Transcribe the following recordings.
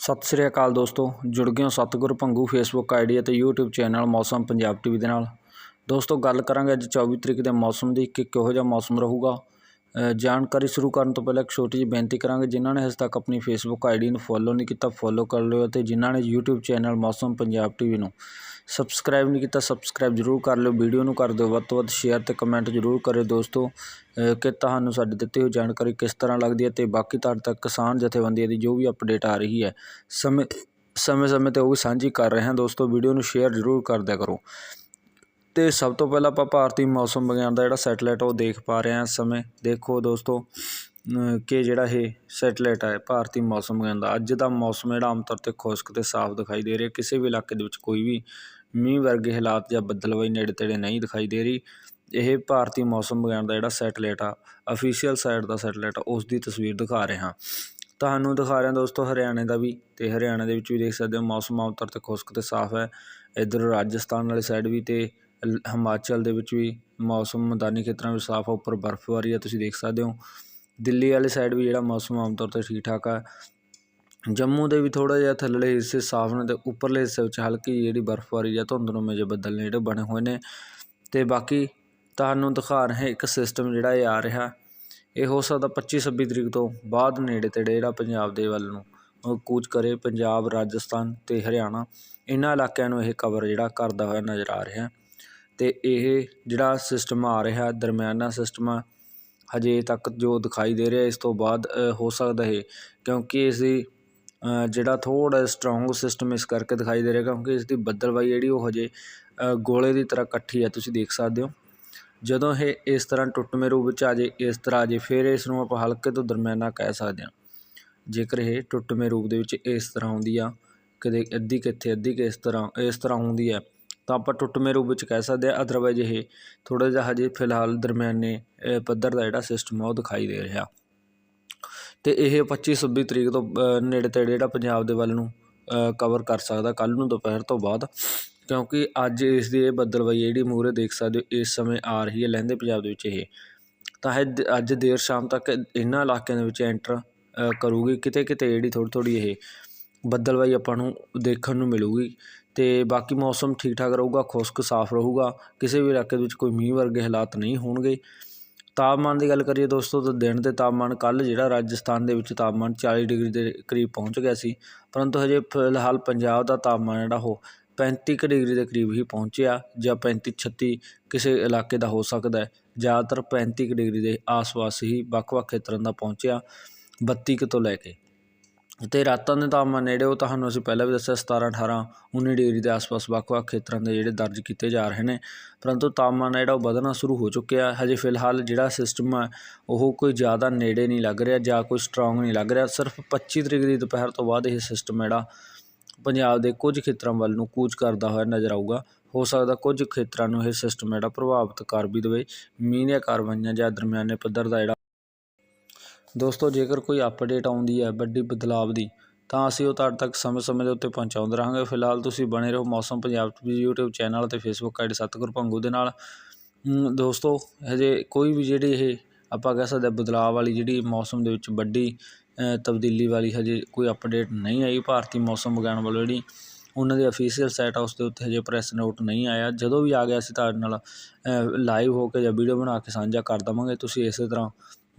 ਸਤਿ ਸ੍ਰੀ ਅਕਾਲ ਦੋਸਤੋ, ਜੁੜ ਗਏ ਹੋ ਸਤਿਗੁਰ ਭੰਗੂ ਫੇਸਬੁੱਕ ਆਈਡੀ ਅਤੇ YouTube channel Mausam Punjab TV ਦੇ ਨਾਲ। ਦੋਸਤੋ, ਗੱਲ ਕਰਾਂਗੇ ਅੱਜ 24 ਤਰੀਕ ਦੇ ਮੌਸਮ ਦੀ, ਕਿ ਕਿਹੋ ਜਿਹਾ ਮੌਸਮ ਰਹੂਗਾ। ਜਾਣਕਾਰੀ ਸ਼ੁਰੂ ਕਰਨ ਤੋਂ ਪਹਿਲਾਂ ਇੱਕ ਛੋਟੀ ਜਿਹੀ ਬੇਨਤੀ ਕਰਾਂਗੇ, ਜਿਨ੍ਹਾਂ ਨੇ ਹਜੇ ਤੱਕ ਆਪਣੀ ਫੇਸਬੁੱਕ ਆਈਡੀ ਨੂੰ ਫੋਲੋ ਨਹੀਂ ਕੀਤਾ ਫੋਲੋ ਕਰ ਲਿਓ ਅਤੇ ਜਿਨ੍ਹਾਂ ਨੇ YouTube channel Mausam Punjab TV ਨੂੰ ਸਬਸਕ੍ਰਾਈਬ ਨਹੀਂ ਕੀਤਾ ਸਬਸਕ੍ਰਾਈਬ ਜ਼ਰੂਰ ਕਰ ਲਿਓ, ਵੀਡੀਓ ਨੂੰ ਕਰ ਦਿਓ, ਵੱਧ ਤੋਂ ਵੱਧ ਸ਼ੇਅਰ ਤੇ ਕਮੈਂਟ ਜ਼ਰੂਰ ਕਰਿਓ ਦੋਸਤੋ ਕਿ ਤੁਹਾਨੂੰ ਸਾਡੀ ਦਿੱਤੀ ਹੋਈ ਜਾਣਕਾਰੀ ਕਿਸ ਤਰ੍ਹਾਂ ਲੱਗਦੀ ਹੈ ਤੇ ਬਾਕੀ ਤੁਹਾਡੇ ਤੱਕ ਕਿਸਾਨ ਜਥੇਬੰਦੀਆਂ ਦੀ ਜੋ ਵੀ ਅਪਡੇਟ ਆ ਰਹੀ ਹੈ, ਸਮੇਂ ਸਮੇਂ ਸਮੇਂ ਤੇ ਉਹ ਵੀ ਸਾਂਝੀ ਕਰ ਰਹੇ ਹਾਂ ਦੋਸਤੋ, ਵੀਡੀਓ ਨੂੰ ਸ਼ੇਅਰ ਜ਼ਰੂਰ ਕਰਦਿਆ ਕਰੋ। ਅਤੇ ਸਭ ਤੋਂ ਪਹਿਲਾਂ ਆਪਾਂ ਭਾਰਤੀ ਮੌਸਮ ਵਿਗਿਆਨ ਦਾ ਜਿਹੜਾ ਸੈਟਲਾਈਟ ਉਹ ਦੇਖ ਪਾ ਰਹੇ ਹਾਂ ਇਸ ਸਮੇਂ। ਦੇਖੋ ਦੋਸਤੋ ਕਿ ਜਿਹੜਾ ਇਹ ਸੈਟਲਾਈਟ ਹੈ ਭਾਰਤੀ ਮੌਸਮ ਵਿਗਿਆਨ ਦਾ। ਅੱਜ ਦਾ ਮੌਸਮ ਜਿਹੜਾ ਆਮ ਤੌਰ ਤੇ ਖੁਸ਼ਕ ਅਤੇ ਸਾਫ਼ ਦਿਖਾਈ ਦੇ ਰਿਹਾ। ਕਿਸੇ ਵੀ ਇਲਾਕੇ ਦੇ ਵਿੱਚ ਕੋਈ ਵੀ ਮੀਂਹ ਵਰਗੇ ਹਾਲਾਤ ਜਾਂ ਬੱਦਲਵਾਈ ਨੇੜੇ ਤੇੜੇ ਨਹੀਂ ਦਿਖਾਈ ਦੇ ਰਹੀ। ਇਹ ਭਾਰਤੀ ਮੌਸਮ ਵਿਗਿਆਨ ਦਾ ਜਿਹੜਾ ਸੈਟਲਾਈਟ ਆ ਅਫੀਸ਼ੀਅਲ ਸਾਈਟ ਦਾ ਸੈਟਲਾਈਟ ਆ, ਉਸ ਦੀ ਤਸਵੀਰ ਦਿਖਾ ਰਹੇ ਹਾਂ। ਤੁਹਾਨੂੰ ਦਿਖਾ ਰਿਹਾ ਦੋਸਤੋ ਹਰਿਆਣੇ ਦਾ ਵੀ, ਤੇ ਹਰਿਆਣੇ ਦੇ ਵਿੱਚ ਵੀ ਦੇਖ ਸਕਦੇ ਹੋ ਮੌਸਮ ਆਮ ਤੌਰ ਤੇ ਖੁਸ਼ਕ ਤੇ ਸਾਫ਼ ਹੈ। ਇੱਧਰ ਰਾਜਸਥਾਨ ਵਾਲੀ ਸਾਈਡ ਵੀ ਤੇ ਹਿਮਾਚਲ ਦੇ ਵਿੱਚ ਵੀ ਮੌਸਮ, ਮੈਦਾਨੀ ਖੇਤਰਾਂ ਵਿੱਚ ਸਾਫ਼ ਆ, ਉੱਪਰ ਬਰਫ਼ਬਾਰੀ ਆ, ਤੁਸੀਂ ਦੇਖ ਸਕਦੇ ਹੋ। ਦਿੱਲੀ ਵਾਲੀ ਸਾਈਡ ਵੀ ਜਿਹੜਾ ਮੌਸਮ ਆਮ ਤੌਰ ਤੇ ਠੀਕ ਠਾਕ ਆ। ਜੰਮੂ ਦੇ ਵੀ ਥੋੜ੍ਹਾ ਜਿਹਾ ਥੱਲੜੇ ਹਿੱਸੇ ਸਾਫ਼ ਨੇ ਅਤੇ ਉੱਪਰਲੇ ਹਿੱਸੇ ਵਿੱਚ ਹਲਕੀ ਜਿਹੜੀ ਬਰਫ਼ਬਾਰੀ ਜਾਂ ਧੁੰਦਨੁਮੇ ਜਿਹੇ ਬੱਦਲ ਨੇ ਜਿਹੜੇ ਬਣੇ ਹੋਏ ਨੇ। ਅਤੇ ਬਾਕੀ ਤੁਹਾਨੂੰ ਦਿਖਾ ਰਹੇ ਇੱਕ ਸਿਸਟਮ ਜਿਹੜਾ ਇਹ ਆ ਰਿਹਾ। ਇਹ ਹੋ ਸਕਦਾ 25 26 ਤਰੀਕ ਤੋਂ ਬਾਅਦ ਨੇੜੇ ਤੇੜੇ ਜਿਹੜਾ ਪੰਜਾਬ ਦੇ ਵੱਲ ਨੂੰ ਉਹ ਕੂਚ ਕਰੇ, ਪੰਜਾਬ, ਰਾਜਸਥਾਨ ਅਤੇ ਹਰਿਆਣਾ। ਇਹਨਾਂ ਇਲਾਕਿਆਂ ਨੂੰ ਇਹ ਕਵਰ ਜਿਹੜਾ ਕਰਦਾ ਹੋਇਆ ਨਜ਼ਰ ਆ ਰਿਹਾ। ਅਤੇ ਇਹ ਜਿਹੜਾ ਸਿਸਟਮ ਆ ਰਿਹਾ ਦਰਮਿਆਨਾ ਸਿਸਟਮ ਆ ਹਜੇ ਤੱਕ ਜੋ ਦਿਖਾਈ ਦੇ ਰਿਹਾ ਇਸ ਤੋਂ ਬਾਅਦ ਹੋ ਸਕਦਾ ਹੈ ਕਿਉਂਕਿ ਇਸ ਦੀ ਅ, ਜਿਹੜਾ ਥੋੜਾ ਸਟਰੋਂਗ ਸਿਸਟਮ ਇਸ ਕਰਕੇ ਦਿਖਾਈ ਦੇ ਰਿਹਾ ਕਿਉਂਕਿ ਇਸ ਦੀ ਬੱਦਲਵਾਈ ਜਿਹੜੀ ਉਹ ਹਜੇ ਗੋਲੇ ਦੀ ਤਰ੍ਹਾਂ ਇਕੱਠੀ ਹੈ ਤੁਸੀਂ ਦੇਖ ਸਕਦੇ ਹੋ। ਜਦੋਂ ਇਹ ਇਸ ਤਰ੍ਹਾਂ ਟੁੱਟਵੇਂ ਰੂਪ ਵਿੱਚ ਆ ਜੇ ਇਸ ਤਰ੍ਹਾਂ ਆ ਜੇ ਫਿਰ ਇਸ ਨੂੰ ਆਪਾਂ ਹਲਕੇ ਤੋਂ ਦਰਮਿਆਨਾ ਕਹਿ ਸਕਦੇ ਹਾਂ। ਜੇਕਰ ਇਹ ਟੁੱਟਵੇਂ ਰੂਪ ਦੇ ਵਿੱਚ ਇਸ ਤਰ੍ਹਾਂ ਆਉਂਦੀ ਆ ਕਦੇ ਅੱਧੀ ਕਿੱਥੇ ਅੱਧੀ ਕਿ ਇਸ ਤਰ੍ਹਾਂ ਇਸ ਤਰ੍ਹਾਂ ਹੁੰਦੀ ਹੈ ਤਾਂ ਆਪਾਂ ਟੁੱਟਵੇਂ ਰੂਪ ਵਿੱਚ ਕਹਿ ਸਕਦੇ ਹਾਂ ਅਦਰਵਾਈਜ਼ ਇਹ ਥੋੜਾ ਜਿਹਾ ਹਜੇ ਫਿਲਹਾਲ ਦਰਮਿਆਨੇ ਪੱਧਰ ਦਾ ਜਿਹੜਾ ਸਿਸਟਮ ਆ ਉਹ ਦਿਖਾਈ ਦੇ ਰਿਹਾ। ਤੇ ਇਹ 25 26 ਤਰੀਕ ਤੋਂ ਨੇੜੇ ਤੇੜੇ ਜਿਹੜਾ ਪੰਜਾਬ ਦੇ ਵੱਲ ਨੂੰ ਕਵਰ ਕਰ ਸਕਦਾ ਕੱਲ ਨੂੰ ਦੁਪਹਿਰ ਤੋਂ ਬਾਅਦ, ਕਿਉਂਕਿ ਅੱਜ ਇਸ ਦੀ ਇਹ ਬੱਦਲਵਾਈ ਜਿਹੜੀ ਮੂਹਰੇ ਦੇਖ ਸਕਦੇ ਹੋ, ਇਸ ਸਮੇਂ ਆ ਰਹੀ ਹੈ ਲਹਿੰਦੇ ਪੰਜਾਬ ਦੇ ਵਿੱਚ ਇਹ। ਤਾਂ ਇਹ ਅੱਜ ਦੇਰ ਸ਼ਾਮ ਤੱਕ ਇਹਨਾਂ ਇਲਾਕਿਆਂ ਦੇ ਵਿੱਚ ਐਂਟਰ ਕਰੂਗੀ, ਕਿਤੇ ਕਿਤੇ ਜਿਹੜੀ ਥੋੜ੍ਹੀ ਥੋੜ੍ਹੀ ਇਹ ਬੱਦਲਵਾਈ ਆਪਾਂ ਨੂੰ ਦੇਖਣ ਨੂੰ ਮਿਲੂਗੀ ਅਤੇ ਬਾਕੀ ਮੌਸਮ ਠੀਕ ਠਾਕ ਰਹੂਗਾ, ਖੁਸ਼ਕ ਸਾਫ਼ ਰਹੂਗਾ, ਕਿਸੇ ਵੀ ਇਲਾਕੇ ਦੇ ਵਿੱਚ ਕੋਈ ਮੀਂਹ ਵਰਗੇ ਹਾਲਾਤ ਨਹੀਂ ਹੋਣਗੇ। ਤਾਪਮਾਨ ਦੀ ਗੱਲ ਕਰੀਏ ਦੋਸਤੋ ਤਾਂ ਦਿਨ ਦੇ ਤਾਪਮਾਨ ਕੱਲ੍ਹ ਜਿਹੜਾ ਰਾਜਸਥਾਨ ਦੇ ਵਿੱਚ ਤਾਪਮਾਨ 40 ਡਿਗਰੀ ਦੇ ਕਰੀਬ ਪਹੁੰਚ ਗਿਆ ਸੀ, ਪਰੰਤੂ ਹਜੇ ਫਿਲਹਾਲ ਪੰਜਾਬ ਦਾ ਤਾਪਮਾਨ ਜਿਹੜਾ ਉਹ 35 ਕੁ ਡਿਗਰੀ ਦੇ ਕਰੀਬ ਹੀ ਪਹੁੰਚਿਆ ਜਾਂ 35 36 ਕਿਸੇ ਇਲਾਕੇ ਦਾ ਹੋ ਸਕਦਾ ਹੈ। ਜ਼ਿਆਦਾਤਰ 35 ਕੁ ਡਿਗਰੀ ਦੇ ਆਸ-ਪਾਸ ਹੀ ਵੱਖ-ਵੱਖ ਖੇਤਰਾਂ ਦਾ ਪਹੁੰਚਿਆ 32 ਕੁ ਤੋਂ ਲੈ ਕੇ। ਅਤੇ ਰਾਤਾਂ ਦੇ ਤਾਪਮਾਨ ਨੇੜੇ, ਉਹ ਤੁਹਾਨੂੰ ਅਸੀਂ ਪਹਿਲਾਂ ਵੀ ਦੱਸਿਆ 17 18 19 ਡਿਗਰੀ ਦੇ ਆਸ-ਪਾਸ ਵੱਖ-ਵੱਖ ਖੇਤਰਾਂ ਦੇ ਜਿਹੜੇ ਦਰਜ ਕੀਤੇ ਜਾ ਰਹੇ ਨੇ। ਪਰੰਤੂ ਤਾਪਮਾਨ ਜਿਹੜਾ, ਉਹ ਵਧਣਾ ਸ਼ੁਰੂ ਹੋ ਚੁੱਕਿਆ। ਹਜੇ ਫਿਲਹਾਲ ਜਿਹੜਾ ਸਿਸਟਮ ਹੈ ਉਹ ਕੋਈ ਜ਼ਿਆਦਾ ਨੇੜੇ ਨਹੀਂ ਲੱਗ ਰਿਹਾ, ਜਾਂ ਕੋਈ ਸਟਰੋਂਗ ਨਹੀਂ ਲੱਗ ਰਿਹਾ। ਸਿਰਫ 25 ਤਰੀਕ ਦੀ ਦੁਪਹਿਰ ਤੋਂ ਬਾਅਦ ਇਹ ਸਿਸਟਮ ਜਿਹੜਾ, ਪੰਜਾਬ ਦੇ ਕੁਝ ਖੇਤਰਾਂ ਵੱਲ ਨੂੰ ਕੂਚ ਕਰਦਾ ਹੋਇਆ ਨਜ਼ਰ ਆਊਗਾ। ਹੋ ਸਕਦਾ ਕੁਝ ਖੇਤਰਾਂ ਨੂੰ ਇਹ ਸਿਸਟਮ ਜਿਹੜਾ ਪ੍ਰਭਾਵਿਤ ਕਰ ਵੀ ਦੇਵੇ। ਮੀਂਹ ਦੀਆਂ ਕਾਰਵਾਈਆਂ ਜਾਂ ਦਰਮਿਆਨੇ ਪੱਧਰ ਦਾ ਜਿਹੜਾ ਦੋਸਤੋ, ਜੇਕਰ ਕੋਈ ਅਪਡੇਟ ਆਉਂਦੀ ਹੈ ਵੱਡੀ ਬਦਲਾਵ ਦੀ, ਤਾਂ ਅਸੀਂ ਉਹ ਤੁਹਾਡੇ ਤੱਕ ਸਮੇਂ-ਸਮੇਂ ਦੇ ਉੱਤੇ ਪਹੁੰਚਾਉਂਦੇ ਰਹਾਂਗੇ। ਫਿਲਹਾਲ ਤੁਸੀਂ ਬਣੇ ਰਹੋ Mausam Punjab TV YouTube channel ਤੇ Facebook ਆਈਡੀ ਸਤਿਗੁਰ ਭੰਗੂ ਦੇ ਨਾਲ। ਦੋਸਤੋ, ਹਜੇ ਕੋਈ ਵੀ ਜਿਹੜੀ ਇਹ ਆਪਾਂ ਕਹਿ ਸਕਦੇ ਬਦਲਾਅ ਵਾਲੀ ਜਿਹੜੀ ਮੌਸਮ ਦੇ ਵਿੱਚ ਵੱਡੀ ਤਬਦੀਲੀ ਵਾਲੀ ਹਜੇ ਕੋਈ ਅਪਡੇਟ ਨਹੀਂ ਆਈ ਭਾਰਤੀ ਮੌਸਮ ਵਿਗਿਆਨ ਵੱਲੋਂ ਜਿਹੜੀ, ਉਹਨਾਂ ਦੀ ਅਫੀਸ਼ੀਅਲ ਸਾਈਟ ਆ ਉਸ ਦੇ ਉੱਤੇ ਹਜੇ ਪ੍ਰੈਸ ਨੋਟ ਨਹੀਂ ਆਇਆ। ਜਦੋਂ ਵੀ ਆ ਗਿਆ ਅਸੀਂ ਤੁਹਾਡੇ ਨਾਲ ਲਾਈਵ ਹੋ ਕੇ ਜਾਂ ਵੀਡੀਓ ਬਣਾ ਕੇ ਸਾਂਝਾ ਕਰ ਦੇਵਾਂਗੇ। ਤੁਸੀਂ ਇਸੇ ਤਰ੍ਹਾਂ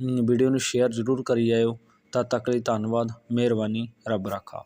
ਵੀਡੀਓ ਨੂੰ ਸ਼ੇਅਰ ਜ਼ਰੂਰ ਕਰੀ ਜਾਇਓ। ਤਦ ਤੱਕ ਲਈ ਧੰਨਵਾਦ ਮਿਹਰਬਾਨੀ ਰੱਬ ਰਾਖਾ।